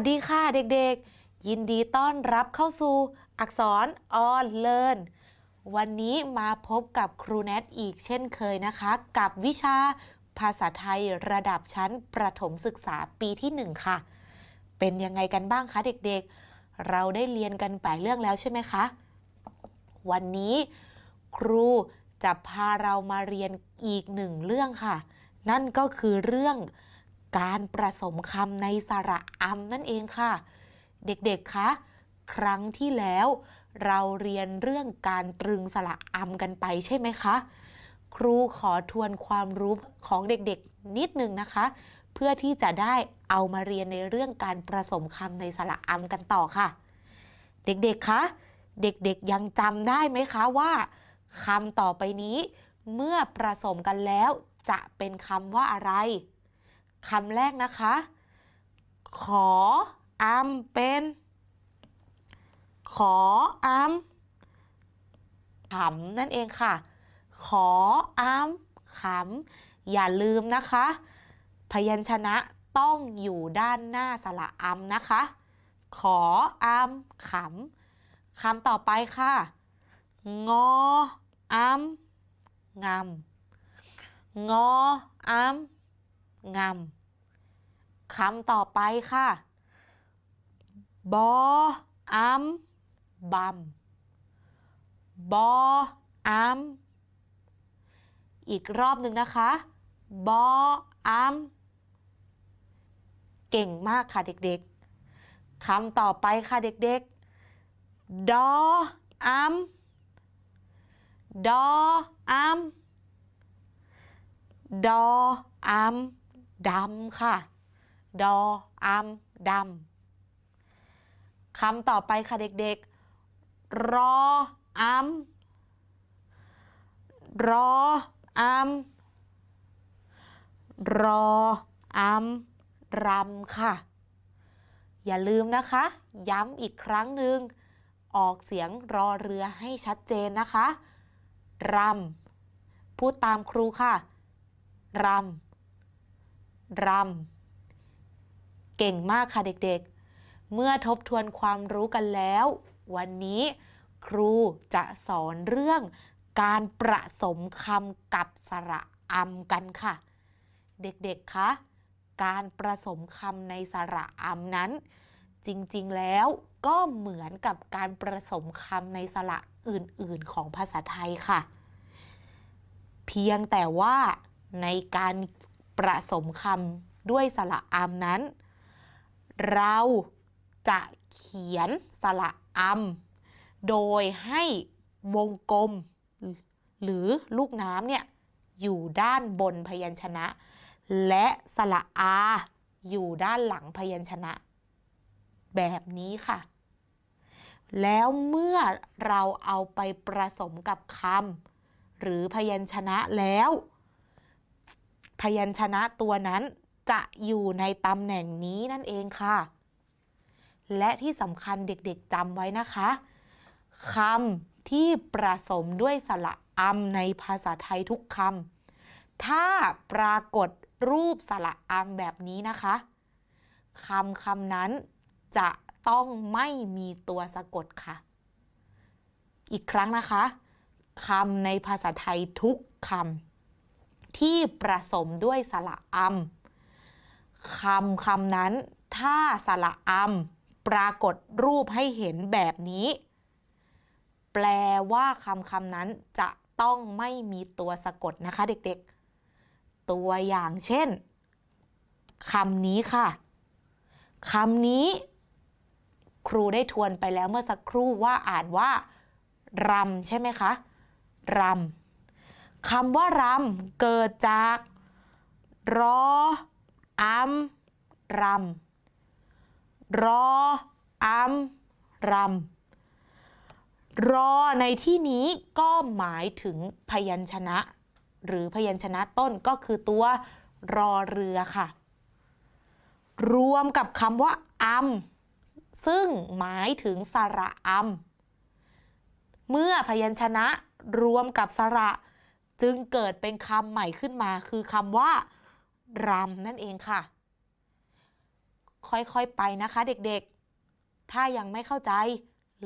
สวัสดีค่ะเด็กๆ ยินดีต้อนรับเข้าสู่อักษรออนเลิร์นวันนี้มาพบกับครูแนทอีกเช่นเคยนะคะ กับวิชาภาษาไทยระดับชั้นประถมศึกษาปีที่ 1 ค่ะ เป็นยังไงกันบ้างคะเด็กๆ เราได้เรียนกันไปเรื่องแล้วใช่ไหมคะ วันนี้ครูจะพาเรามาเรียนอีกหนึ่งเรื่องค่ะ นั่นก็คือเรื่อง การประสมคำในสระอำนั่นเองค่ะ เด็กๆคะครั้งที่แล้วเราเรียนเรื่องการตรึงสระอำกันไปใช่ไหมคะ ครูขอทวนความรู้ของเด็กๆนิดนึงนะคะ เพื่อที่จะได้เอามาเรียนในเรื่องการประสมคำในสระอำกันต่อค่ะ เด็กๆคะเด็กๆยังจำได้ไหมคะว่าคำต่อไปนี้ เมื่อประสมกันแล้วจะเป็นคำว่าอะไร คำแรกนะคะ ขออำเป็น ขออำขำนั่นเองค่ะ ขออำขำอย่าลืมนะคะ พยัญชนะต้องอยู่ด้านหน้าสระอำนะคะ ขออำขำคำต่อไปค่ะ งออำงำงออำ งำคำต่อไปค่ะ บออำบำบออำอีกรอบหนึ่งนะคะ บออำเก่งมากค่ะเด็กๆคำต่อไปค่ะเด็กๆ ดออำดออัมดออัม ดำค่ะ ดออัมดำคำต่อไปค่ะเด็กๆ รออัมรออัมรออัมรำค่ะ อย่าลืมนะคะ ย้ำอีกครั้งหนึ่งออกเสียงรอเรือให้ชัดเจนนะคะ รำ พูดตามครูค่ะ รำ รำเก่งมากค่ะเด็กๆ เมื่อทบทวนความรู้กันแล้ว วันนี้ครูจะสอนเรื่องการประสมคำกับสระอำกันค่ะ เด็กๆ คะ การประสมคำในสระอำนั้น จริงๆ แล้วก็เหมือนกับการประสมคำในสระอื่นๆ ของภาษาไทยค่ะ เพียงแต่ว่าในการ ประสมคำด้วยสระอำนั้น เราจะเขียนสระอำโดยให้วงกลม หรือลูกน้ำเนี่ยอยู่ด้านบนพยัญชนะ และสระอาอยู่ด้านหลังพยัญชนะ แบบนี้ค่ะ แล้วเมื่อเราเอาไปประสมกับคำหรือพยัญชนะแล้ว พยัญชนะตัวนั้นจะอยู่ในตำแหน่งนี้นั่นเองค่ะ และที่สำคัญเด็กๆจำไว้นะคะคำที่ประสมด้วยสระอำในภาษาไทยทุกคำถ้าปรากฏรูปสระอำแบบนี้นะคะคำคำนั้นจะต้องไม่มีตัวสะกดค่ะ อีกครั้งนะคะคำในภาษาไทยทุกคำ ที่ประสมด้วยสระอำคำคำนั้น ถ้าสระอำปรากฏรูปให้เห็นแบบนี้ แปลว่าคำคำนั้นจะต้องไม่มีตัวสะกดนะคะเด็กๆ ตัวอย่างเช่นคำนี้ค่ะคำนี้ ครูได้ทวนไปแล้วเมื่อสักครู่ว่าอ่านว่ารำใช่ไหมคะรำ คำว่ารำเกิดจากรออัมรำรออัมรำรอในที่นี้ก็หมายถึงพยัญชนะ หรือพยัญชนะต้นก็คือตัวรอเรือค่ะ รวมกับคำว่าอัมซึ่งหมายถึงสระอำเมื่อพยัญชนะรวมกับสระ จึงเกิดเป็นคำใหม่ขึ้นมา คือคำว่ารำนั่นเองค่ะ ค่อยๆไปนะคะเด็กๆ ถ้ายังไม่เข้าใจ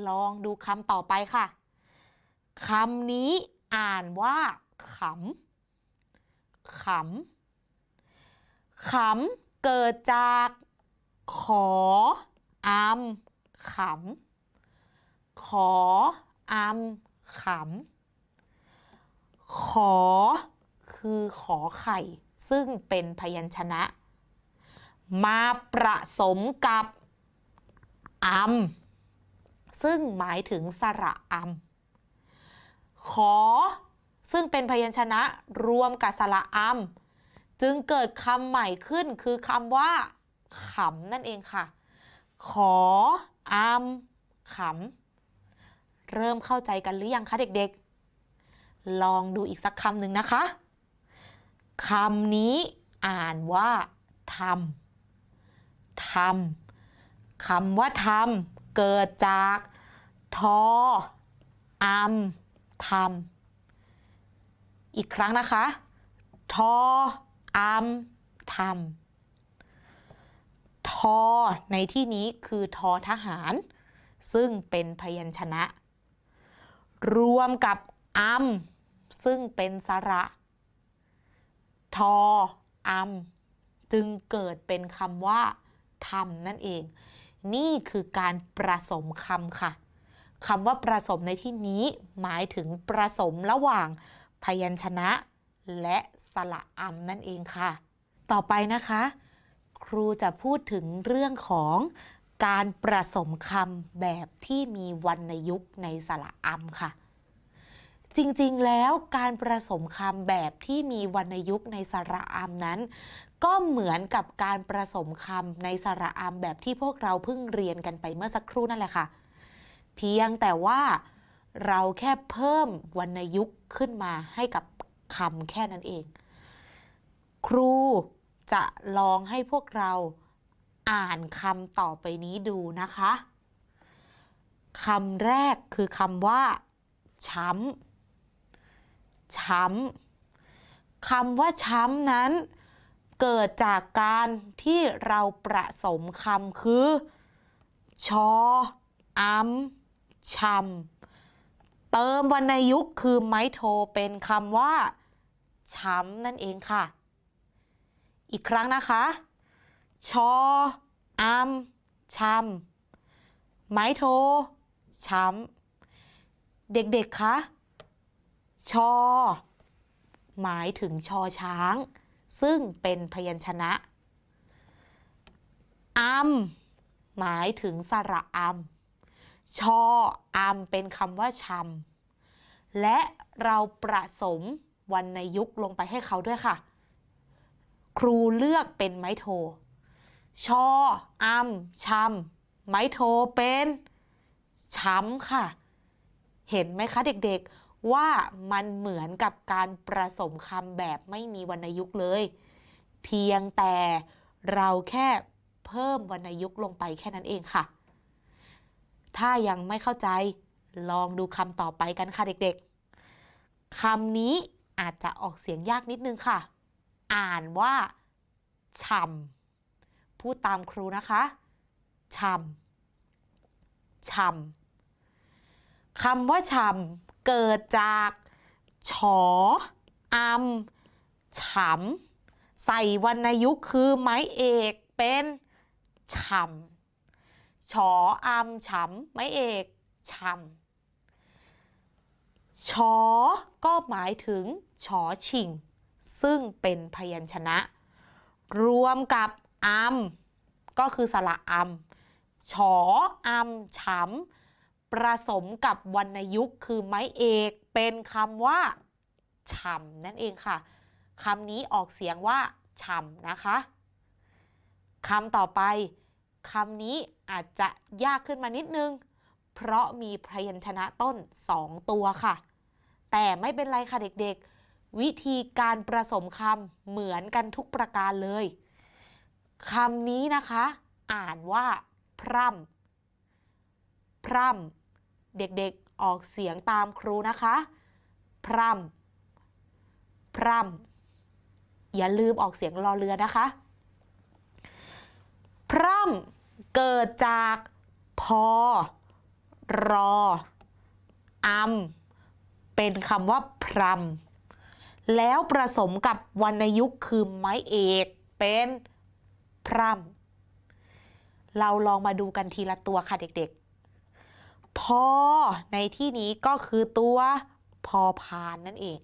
ลองดูคำต่อไปค่ะคำนี้อ่านว่าขำขำขำเกิดจากขออำขำขออำขำ ขอ คือขอไข่ ซึ่งเป็นพยัญชนะ มาประสมกับอำซึ่งหมายถึงสระอำขอ ซึ่งเป็นพยัญชนะรวมกับสระอำจึงเกิดคำใหม่ขึ้นคือคำว่าขำนั่นเองค่ะ ขออำขำ เริ่มเข้าใจกันหรือยังคะเด็กๆ ลองดูอีกสักคำหนึ่งนะคะคำนี้อ่านว่าทำทำคำว่าทำเกิดจากทออำทำอีกครั้งนะคะ ทออำทำทอในที่นี้คือทอทหาร ซึ่งเป็นพยัญชนะ รวมกับอำ ซึ่งเป็นสระ ทออำจึงเกิดเป็นคำว่าทำนั่นเอง นี่คือการประสมคำค่ะคำว่าประสมในที่นี้หมายถึงประสมระหว่างพยัญชนะ และสระอำนั่นเองค่ะ ต่อไปนะคะ ครูจะพูดถึงเรื่องของการประสมคำแบบที่มีวรรณยุกต์ในสระอำค่ะ จริงๆ แล้วการประสมคำแบบที่มีวรรณยุกต์ในสระอำนั้น ก็เหมือนกับการประสมคำในสระอำแบบที่พวกเราเพิ่งเรียนกันไปเมื่อสักครู่นั่นแหละค่ะ เพียงแต่ว่าเราแค่เพิ่มวรรณยุกต์ขึ้นมาให้กับคำแค่นั้นเอง ครูจะลองให้พวกเราอ่านคำต่อไปนี้ดูนะคะคำแรกคือคำว่า ช้ำ ช้ำคำว่าช้ำนั้น เกิดจากการที่เราประสมคำคือ ชออัมช้ำเติมวรรณยุกต์คือไม้โทเป็นคำว่า ช้ำนั่นเองค่ะ อีกครั้งนะคะ ชออัมช้ำไม้โทช้ำเด็กๆคะ ชอ หมายถึงชอช้าง ซึ่งเป็นพยัญชนะอัมหมายถึงสระอัมชออัมเป็นคำว่าชำและเราประสมวรรณยุกลงไปให้เขาด้วยค่ะ ครูเลือกเป็นไม้โท ชออัมชำไม้โทเป็นช้ำค่ะ เห็นไหมคะเด็กๆ ว่ามันเหมือนกับการประสมคำแบบไม่มีวรรณยุกต์เลย เพียงแต่เราแค่เพิ่มวรรณยุกต์ลงไปแค่นั้นเองค่ะ ถ้ายังไม่เข้าใจลองดูคำต่อไปกันค่ะเด็กๆคำนี้อาจจะออกเสียงยากนิดนึงค่ะ อ่านว่าช่ำพูดตามครูนะคะช่ำช่ำคำว่าช่ำ เกิดจากฉออำฉำใส่วรรณยุกต์คือไม้เอกเป็นฉำฉออำฉำไม้เอกฉำชอก็หมายถึงชอชิง ซึ่งเป็นพยัญชนะ รวมกับอำก็คือสระอำชออำฉำ ประสมกับวรรณยุกต์คือไม้เอกเป็นคำว่าฉ่ำนั่นเองค่ะคำนี้ออกเสียงว่าฉ่ำนะคะคำต่อไปคำนี้อาจจะยากขึ้นมานิดนึง เพราะมีพยัญชนะต้น 2 ตัวค่ะ แต่ไม่เป็นไรค่ะเด็กๆ วิธีการประสมคำเหมือนกันทุกประการเลยคำนี้นะคะ อ่านว่า พร่ำพร่ำ เด็กๆออกเสียงตามครูนะคะ พร่ำ พร่ำ อย่าลืมออกเสียงรอเรือนะคะ พร่ำ เกิดจากพอ รออำเป็นคำว่าพรำแล้วผสมกับวรรณยุกต์คือไม้เอกเป็นพรำเราลองมาดูกันทีละตัวค่ะเด็กๆ พอในที่นี้ก็คือตัวพอพานนั่นเอง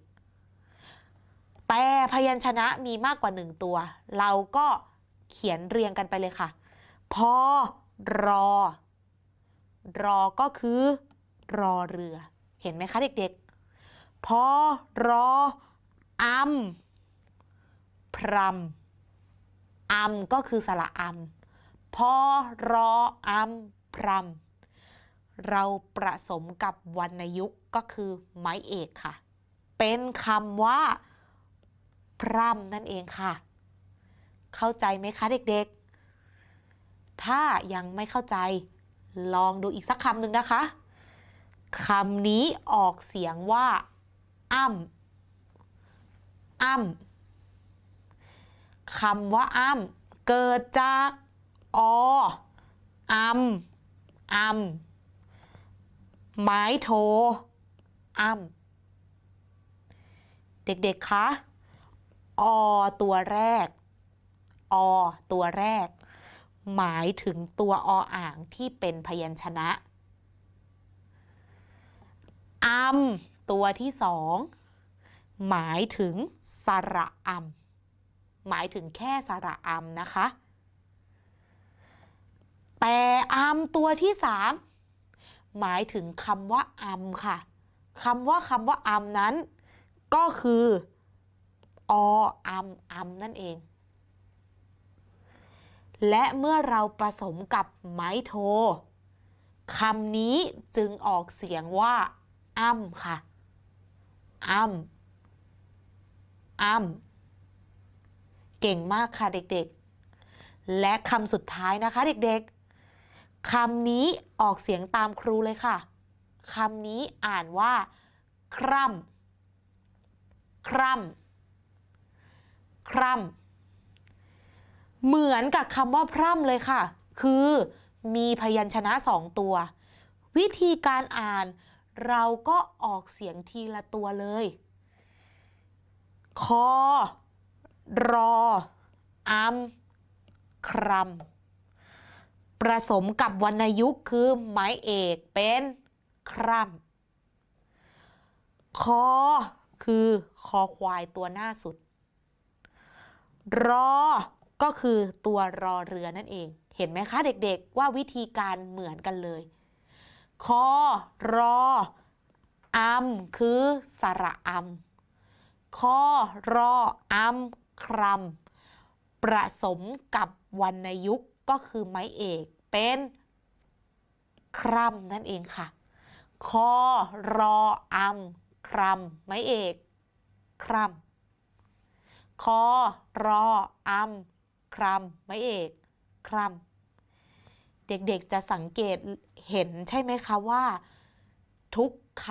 แต่พยัญชนะมีมากกว่าหนึ่งตัว เราก็เขียนเรียงกันไปเลยค่ะ พอรอ รอก็คือรอเรือ เห็นไหมคะเด็กๆ พอรออำพรำอำก็คือสระอำพอรออำพรำ เราประสมกับวรรณยุกต์ก็คือไม้เอกค่ะ เป็นคำว่า พร่ำนั่นเองค่ะ เข้าใจไหมคะเด็กๆ ถ้ายังไม่เข้าใจ ลองดูอีกสักคำหนึ่งนะคะคำนี้ออกเสียงว่า อ้ำ อ้ำ คำว่าอ้ำ เกิดจาก ออ้ำอ้ำ ไม้โทอ้ำเด็กๆ คะ อตัวแรก อตัวแรก หมายถึงตัวออ่างที่เป็นพยัญชนะอัมตัวที่สอง หมายถึงสระอัมหมายถึงแค่สระอัมนะคะ แต่อัมตัวที่สาม หมายถึงคำว่าอัมค่ะคำว่าคำว่าอัมนั้น ก็คือออัมอัมนั่นเอง และเมื่อเราผสมกับไม้โทคำนี้จึงออกเสียงว่าอ้ำค่ะอ้ำอ้ำเก่งมากค่ะเด็กๆ และคำสุดท้ายนะคะเด็กๆ คำนี้ออกเสียงตามครูเลยค่ะ คำนี้อ่านว่า คร่ำคร่ำคร่ำเหมือนกับคำว่าพร่ำเลยค่ะ คือมีพยัญชนะสองตัว วิธีการอ่านเราก็ออกเสียงทีละตัวเลย คอ รออัมครำ ผสมกับวรรณยุกต์คือไม้เอกเป็นคร่ำคอคือคอควายตัวหน้าสุด รอ ก็คือตัวรอเรือนั่นเอง เห็นไหมคะเด็กๆ ว่าวิธีการเหมือนกันเลย คอ รออัมคือสระอัมคอ รออัมครำผสมกับวรรณยุกต์ ก็คือไม้เอกเป็นคร่ำนั่นเองค่ะ คอรออัมครำไม้เอกคร่ำคอรออัมครำไม้เอกคร่ำเด็กๆจะสังเกตเห็นใช่ไหมคะว่า ทุกค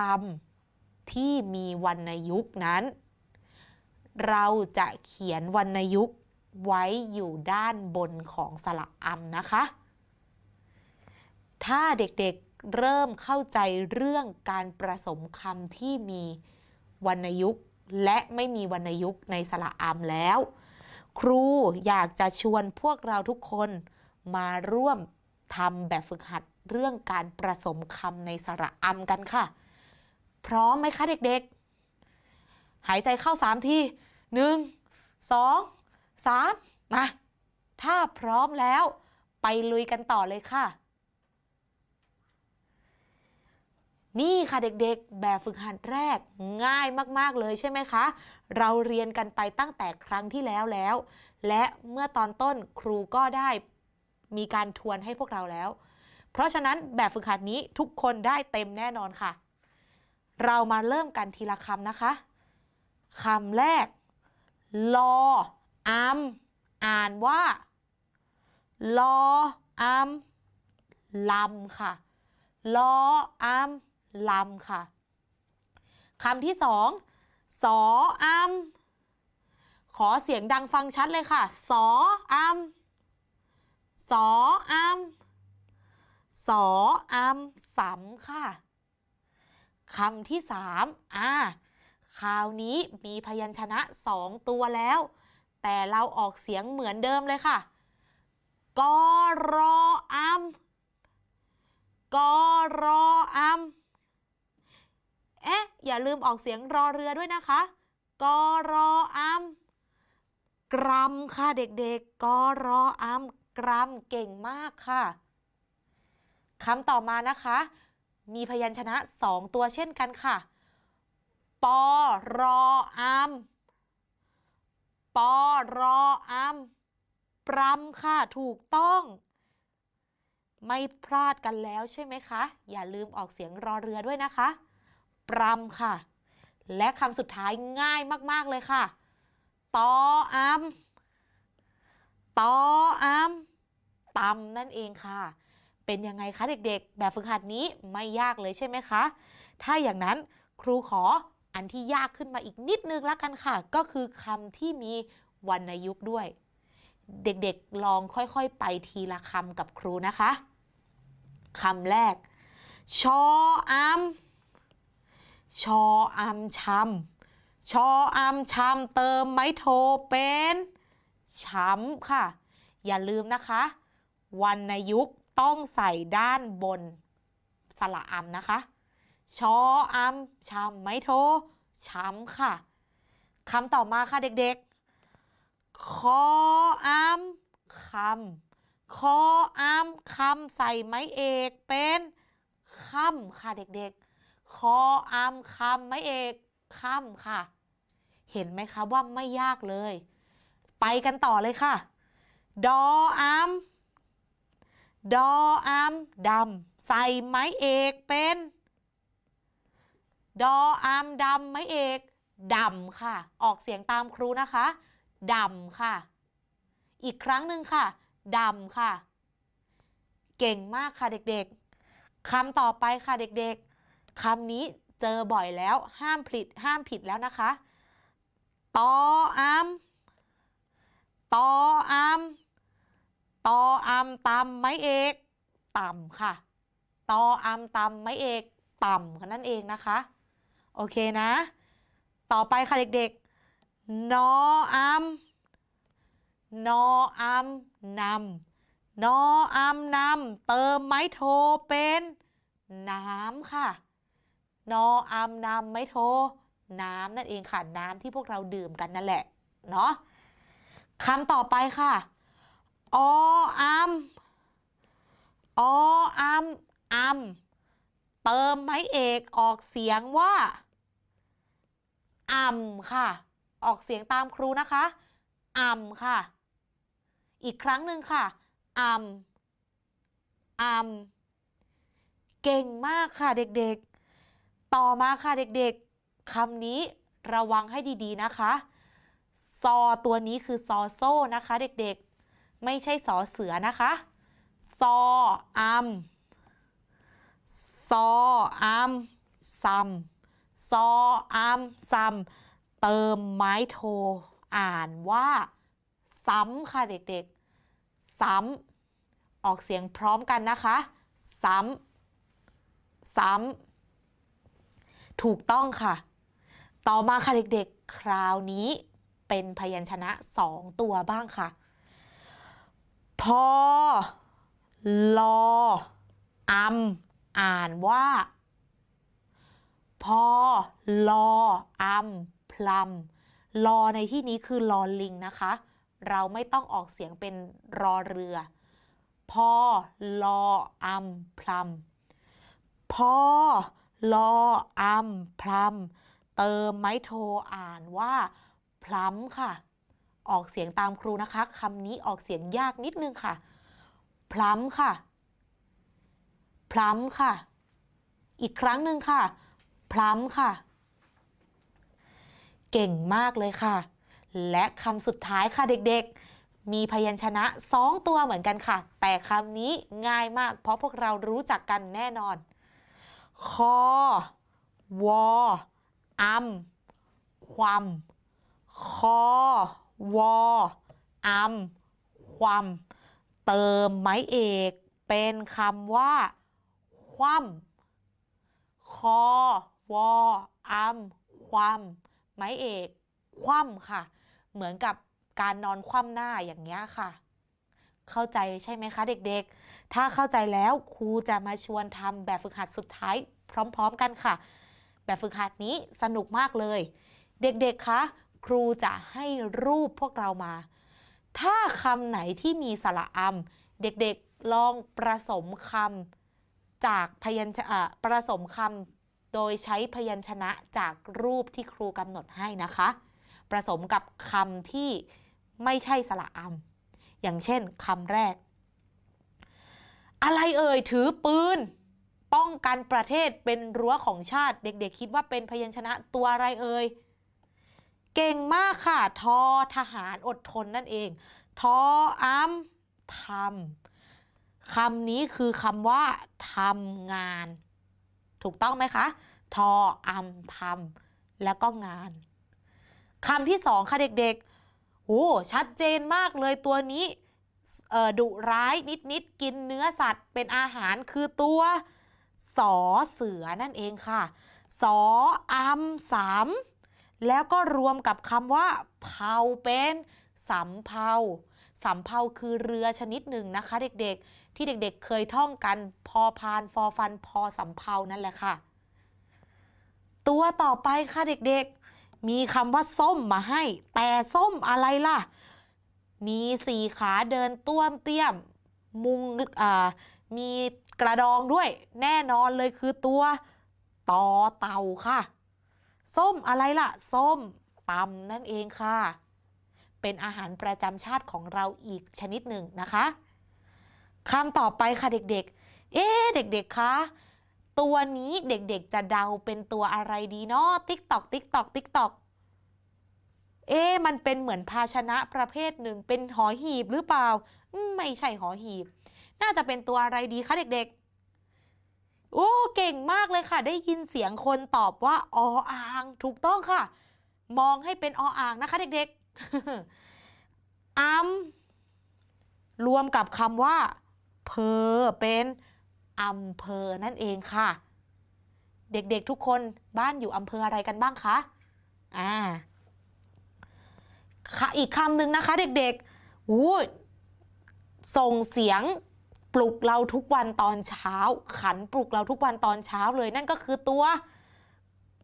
ำที่มีวรรณยุกต์นั้น เราจะเขียนวรรณยุกต์ ไว้อยู่ด้านบนของสระอัมนะคะ ถ้าเด็กๆเริ่มเข้าใจเรื่องการประสมคำที่มีวรรณยุกต์และไม่มีวรรณยุกต์ในสระอัมแล้ว ครูอยากจะชวนพวกเราทุกคนมาร่วมทำแบบฝึกหัดเรื่องการประสมคำในสระอัมกันค่ะ พร้อมไหมคะเด็กๆ หายใจเข้าสามทีหนึ่งสอง สามมาถ้าพร้อมแล้ว ไปลุยกันต่อเลยค่ะ นี่ค่ะเด็กๆ แบบฝึกหัดแรกง่ายมากๆเลยใช่ไหมคะ เราเรียนกันไปตั้งแต่ครั้งที่แล้วแล้ว และเมื่อตอนต้นครูก็ได้มีการทวนให้พวกเราแล้ว เพราะฉะนั้นแบบฝึกหัดนี้ทุกคนได้เต็มแน่นอนค่ะ เรามาเริ่มกันทีละคำนะคะคำแรกลอ อัมอ่านว่า ลออัมลำค่ะ ลออัมลำค่ะคำที่สองสออัมขอเสียงดังฟังชัดเลยค่ะ สออัมสสออัมสออัมสำค่ะคำที่สามอ่าคราวนี้มีพยัญชนะสองตัวแล้ว แต่เราออกเสียงเหมือนเดิมเลยค่ะ กอรออัมกอรออัมเอ๊ะ อย่าลืมออกเสียงรอเรือด้วยนะคะ กอรออัมกรัมค่ะเด็กๆ กอรออัมกรัมเก่งมากค่ะคำต่อมานะคะ มีพยัญชนะสองตัวเช่นกันค่ะ ปอรออัม ปอรออัมปรำค่ะ ถูกต้อง ไม่พลาดกันแล้วใช่ไหมคะ อย่าลืมออกเสียงรอเรือด้วยนะคะ ปรำค่ะ และคำสุดท้ายง่ายมาก ๆ เลยค่ะ ตออัมตออัมตำนั่นเองค่ะ เป็นยังไงคะเด็กๆ แบบฝึกหัดนี้ไม่ยากเลยใช่ไหมคะ ถ้าอย่างนั้นครูขอ อันที่ยากขึ้นมาอีกนิดนึงละกันค่ะ ก็คือคำที่มีวรรณยุกต์ด้วย เด็กๆลองค่อยๆ ไปทีละคำกับครูนะคะคำแรก ชออัมชออัมชำชออัมชำเติมไม้โทเป็นช้ำค่ะ อย่าลืมนะคะวรรณยุกต์ต้องใส่ด้านบนสระอัมนะคะ ชออัมชำไม้โทช้ำค่ะคำต่อมาค่ะเด็กๆ คออัมคำคออัมคำใส่ไม้เอกเป็นค่ำค่ะเด็กๆ คออัมคำไม้เอกค่ำค่ะ เห็นไหมคะว่าไม่ยากเลย ไปกันต่อเลยค่ะ ดออัมดออัมดำใส่ไม้เอกเป็น ดออัมดำไม้เอกดำค่ะ ออกเสียงตามครูนะคะดำค่ะ อีกครั้งหนึ่งค่ะดำค่ะ เก่งมากค่ะเด็กๆคำต่อไปค่ะเด็กๆคำนี้เจอบ่อยแล้วห้ามผิดห้ามผิดแล้วนะคะตออัมตออัมตออัมตำไม้เอกต่ำค่ะตออัมตำไม้เอกต่ำกันนั่นเองนะคะ โอเคนะ ต่อไปค่ะเด็กๆ นออัมนออัมนำนออัมนำเติมไม้โทเป็นน้ำค่ะ นออัมนำไม้โท น้ำนั่นเองค่ะน้ำที่พวกเราดื่มกันนั่นแหละเนาะคำต่อไปค่ะ ออัมออัมอัม เติมไม้เอกออกเสียงว่าอ่ำค่ะ ออกเสียงตามครูนะคะอ่ำค่ะ อีกครั้งหนึ่งค่ะอ่ำอ่ำเก่งมากค่ะเด็กๆ ต่อมาค่ะเด็กๆคำนี้ระวังให้ดีๆนะคะ ซอตัวนี้คือซอโซ่นะคะ เด็กๆ ไม่ใช่สอเสือนะคะ ซออัม ซออัมซัมซออัมซัมเติมไม้โท อ่านว่า ซ้ำค่ะเด็กๆ ซ้ำออกเสียงพร้อมกันนะคะ ซ้ำซ้ำถูกต้องค่ะ ต่อมาค่ะเด็กๆ คราวนี้เป็นพยัญชนะสองตัวบ้างค่ะ พอ ลออัม อ่านว่า พอลออัมพลัมลอในที่นี้คือลอลิงนะคะ เราไม่ต้องออกเสียงเป็นรอเรือ พอลออัมพลัมพอลออัมพลัมเติมไม้โทอ่านว่าพลัมค่ะ ออกเสียงตามครูนะคะคำนี้ออกเสียงยากนิดนึงค่ะพลัมค่ะ พลัมค่ะ อีกครั้งหนึ่งค่ะ พลัมค่ะ เก่งมากเลยค่ะ และคำสุดท้ายค่ะเด็กๆ มีพยัญชนะสองตัวเหมือนกันค่ะ แต่คำนี้ง่ายมาก เพราะพวกเรารู้จักกันแน่นอน คอ วออัมความคอ วออัมความเเติมไม้เอก เป็นคำว่า คว่ำคอวออัมความไม้เอกคว่ำค่ะ เหมือนกับการนอนคว่ำหน้าอย่างเงี้ยค่ะ เข้าใจใช่ไหมคะเด็กๆ ถ้าเข้าใจแล้วครูจะมาชวนทำแบบฝึกหัดสุดท้ายพร้อมๆกันค่ะ แบบฝึกหัดนี้สนุกมากเลย เด็กๆ คะครูจะให้รูปพวกเรามา ถ้าคำไหนที่มีสระอำเด็กๆ ลองประสมคำ จากพยัญชนะประสมคำโดยใช้พยัญชนะจากรูปที่ครูกำหนดให้นะคะผสมกับคำที่ไม่ใช่สระอำอย่างเช่นคำแรก อะไรเอ่ยถือปืน ป้องกันประเทศเป็นรั้วของชาติ เด็กๆ คิดว่าเป็นพยัญชนะตัวอะไรเอ่ยเก่งมากค่ะ ทอทหารอดทนนั่นเอง ทออัมทำ คำนี้คือคำว่าทำงาน ถูกต้องไหมคะ ทออัมทำแล้วก็งานคำที่สองค่ะเด็กๆโอ้ชัดเจนมากเลยตัวนี้ดุร้ายนิดๆกินเนื้อสัตว์เป็นอาหารคือตัวสอเสือนั่นเองค่ะ สออัมสามแล้วก็รวมกับคำว่าเผาเป็นสำเภาสำเภาคือเรือชนิดหนึ่งนะคะ เด็กๆ ที่เด็กๆ เคยท่องกันพอพานฟอฟันพอสำเภานั่นแหละค่ะ ตัวต่อไปค่ะเด็กๆ มีคำว่าส้มมาให้ แต่ส้มอะไรล่ะ มีสี่ขาเดินต้วมเตี้ยม มุงอ่ามีกระดองด้วย แน่นอนเลยคือตัวต่อเต่าค่ะ ส้มอะไรล่ะ ส้มตำนั่นเองค่ะ เป็นอาหารประจำชาติของเราอีกชนิดหนึ่งนะคะ คำต่อไปค่ะเด็กๆ เอ๊เด็กๆ คะ ตัวนี้เด็กๆ จะเดาเป็นตัวอะไรดีเนาะติ๊กตอกติ๊กตอกติ๊กตอกเอ๊มันเป็นเหมือนภาชนะประเภทหนึ่ง เป็นหอหีบหรือเปล่า ไม่ใช่หอหีบ น่าจะเป็นตัวอะไรดีคะเด็กๆ โอ้ เก่งมากเลยค่ะ ได้ยินเสียงคนตอบว่าออ่าง ถูกต้องค่ะ มองให้เป็นออ่างนะคะ เด็กๆอัมรวมกับคำว่า เพอเป็นอำเภอนั่นเองค่ะ เด็กๆทุกคนบ้านอยู่อำเภออะไรกันบ้างคะอ่าค่ะอีกคำหนึ่งนะคะเด็กๆอู้ส่งเสียงปลุกเราทุกวันตอนเช้า ขันปลุกเราทุกวันตอนเช้าเลยนั่นก็คือตัว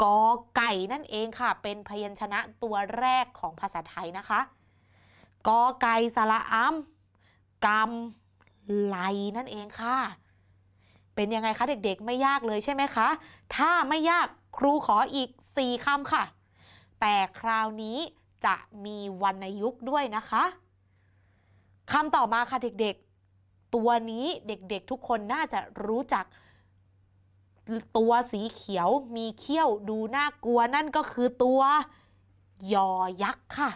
กอไก่นั่นเองค่ะ เป็นพยัญชนะตัวแรกของภาษาไทยนะคะกอไก่สระอัมกำ ไลนั่นเองค่ะ เป็นยังไงคะเด็กๆ ไม่ยากเลยใช่ไหมคะ ถ้าไม่ยากครูขออีก 4คำค่ะ แต่คราวนี้จะมีวรรณยุกต์ด้วยนะคะคำต่อมาค่ะเด็กๆ ตัวนี้เด็กๆทุกคนน่าจะรู้จัก ตัวสีเขียวมีเขี้ยวดูน่ากลัวนั่นก็คือตัวยอยักษ์ค่ะ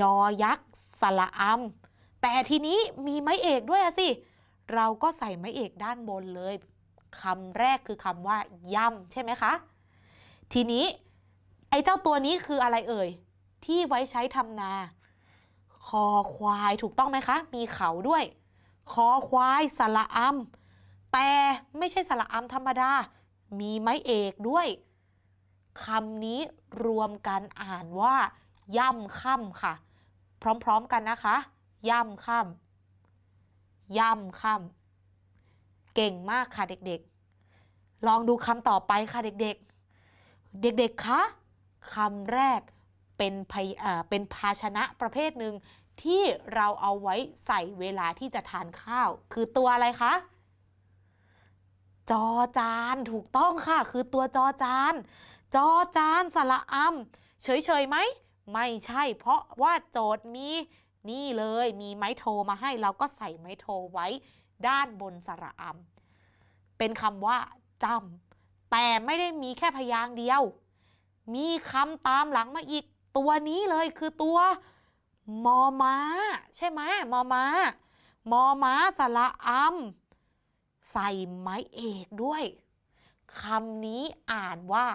ยอยักษ์สระอำ แต่ทีนี้มีไม้เอกด้วยอะสิ เราก็ใส่ไม้เอกด้านบนเลยคำแรกคือคำว่าย่ำใช่ไหมคะ ทีนี้ไอ้เจ้าตัวนี้คืออะไรเอ่ย ที่ไว้ใช้ทำนา คอควายถูกต้องไหมคะ มีเขาด้วย คอควายสระอำแต่ไม่ใช่สระอำธรรมดา มีไม้เอกด้วยคำนี้รวมกันอ่านว่า ย่ำค่ำค่ะ พร้อมๆกันนะคะ ย่ำค่ำย่ำค่ำเก่งมากค่ะเด็กๆ ลองดูคำต่อไปค่ะเด็กๆ เด็กๆ คะคำแรกเป็นพเป็นภาชนะประเภทหนึ่งที่เราเอาไว้ใส่เวลาที่จะทานข้าว คือตัวอะไรคะ จอจานถูกต้องค่ะ คือตัวจอจาน จอจานสระอำเฉยๆไหม ไม่ใช่เพราะว่าโจทย์มี นี่เลยมีไม้โทมาให้เราก็ใส่ไม้โทไว้ด้านบนสระอำเป็นคำว่าจำแต่ไม่ได้มีแค่พยางค์เดียว มีคำตามหลังมาอีกตัวนี้เลยคือตัวมอม้า ใช่ไหมมอม้ามอม้าสระอำใส่ไม้เอกด้วยคำนี้อ่านว่า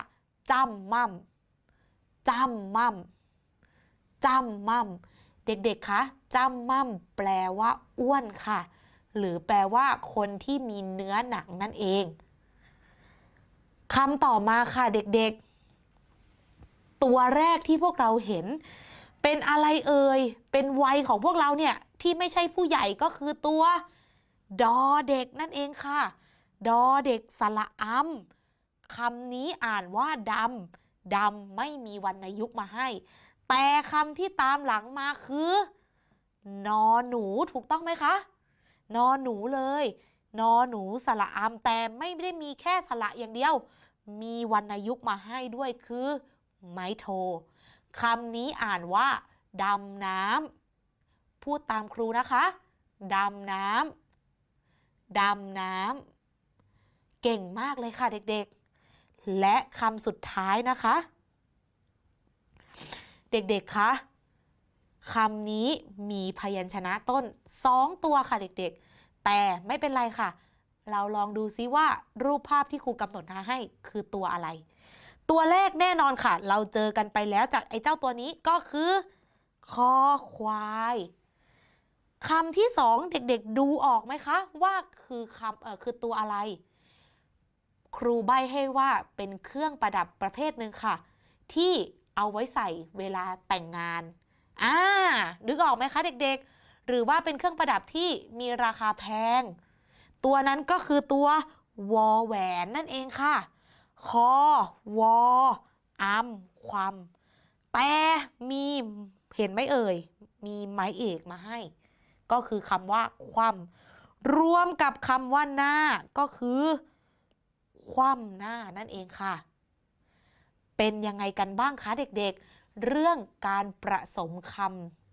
จำมั่มจำมั่มจำมั่ม เด็กๆ คะจำม่ำแปลว่าอ้วนค่ะ หรือแปลว่าคนที่มีเนื้อหนังนั่นเองคำต่อมาค่ะเด็กๆ ตัวแรกที่พวกเราเห็น เป็นอะไรเอ่ย เป็นวัยของพวกเราเนี่ย ที่ไม่ใช่ผู้ใหญ่ก็คือตัว ดอเด็กนั่นเองค่ะ ดอเด็กสระอำคำนี้อ่านว่าดำดำไม่มีวรรณยุกต์มาให้ แต่คำที่ตามหลังมาคือนอหนูถูกต้องไหมคะ นอหนูเลย นอหนูสระอำแต่ไม่ได้มีแค่สระอย่างเดียว มีวรรณยุกต์มาให้ด้วยคือ ไม้โทคำนี้อ่านว่าดำน้ำพูดตามครูนะคะดำน้ำดำน้ำเก่งมากเลยค่ะเด็กๆ และคำสุดท้ายนะคะ เด็กๆ คะคำนี้มีพยัญชนะต้น2ตัวค่ะเด็กๆ แต่ไม่เป็นไรค่ะ เราลองดูซิว่ารูปภาพที่ครูกำหนดมาให้คือตัวอะไร ตัวแรกแน่นอนค่ะ เราเจอกันไปแล้วจากไอ้เจ้าตัวนี้ก็คือ คอควายคำที่สองเด็กๆดูออกไหมคะ ว่าคือคำเออคือตัวอะไร ครูใบให้ว่าเป็นเครื่องประดับประเภทหนึ่งค่ะ ที่ เอาไว้ใส่เวลาแต่งงานอ่านึกออกไหมคะเด็กๆ หรือว่าเป็นเครื่องประดับที่มีราคาแพง ตัวนั้นก็คือตัววอแหวนนั่นเองค่ะ คอวออัมความ แต่มีเห็นไหมเอ่ย มีไม้เอกมาให้ ก็คือคำว่าความรวมกับคำว่าหน้าก็คือ คว่ำหน้านั่นเองค่ะ เป็นยังไงกันบ้างคะเด็กๆ เรื่องการประสมค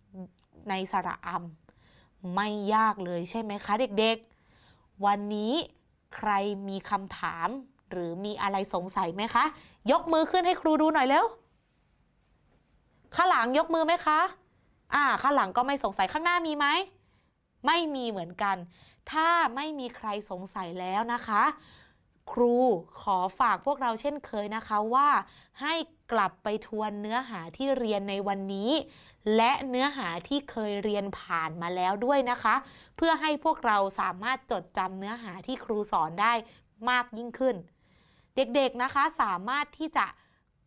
ำในสระอำไม่ยากเลยใช่ไหมคะเด็กๆ วันนี้ใครมีคำถาม หรือมีอะไรสงสัยไหมคะ ยกมือขึ้นให้ครูดูหน่อยเร็วข้างหลังยกมือไหมคะ อ่า ข้างหลังก็ไม่สงสัยข้างหน้ามีไหม ไม่มีเหมือนกัน ถ้าไม่มีใครสงสัยแล้วนะคะ ครูขอฝากพวกเราเช่นเคยนะคะว่า ให้กลับไปทวนเนื้อหาที่เรียนในวันนี้ และเนื้อหาที่เคยเรียนผ่านมาแล้วด้วยนะคะ เพื่อให้พวกเราสามารถจดจำเนื้อหาที่ครูสอนได้มากยิ่งขึ้น เด็กๆนะคะสามารถที่จะ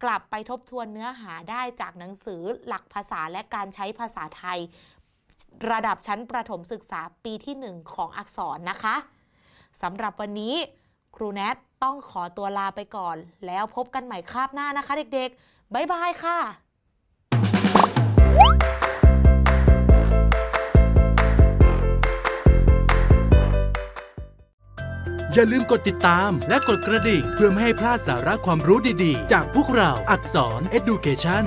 กลับไปทบทวนเนื้อหาได้จากหนังสือหลักภาษาและการใช้ภาษาไทย ระดับชั้นประถมศึกษาปีที่ 1 ของอักษรนะคะสำหรับวันนี้ ครูแนทต้องขอตัวลาไปก่อน แล้วพบกันใหม่คาบหน้านะคะเด็กๆ บ๊ายบายค่ะอย่าลืมกดติดตามและกดกระดิ่งเพื่อไม่ให้พลาดสาระความรู้ดีๆ จากพวกเราอักษร Education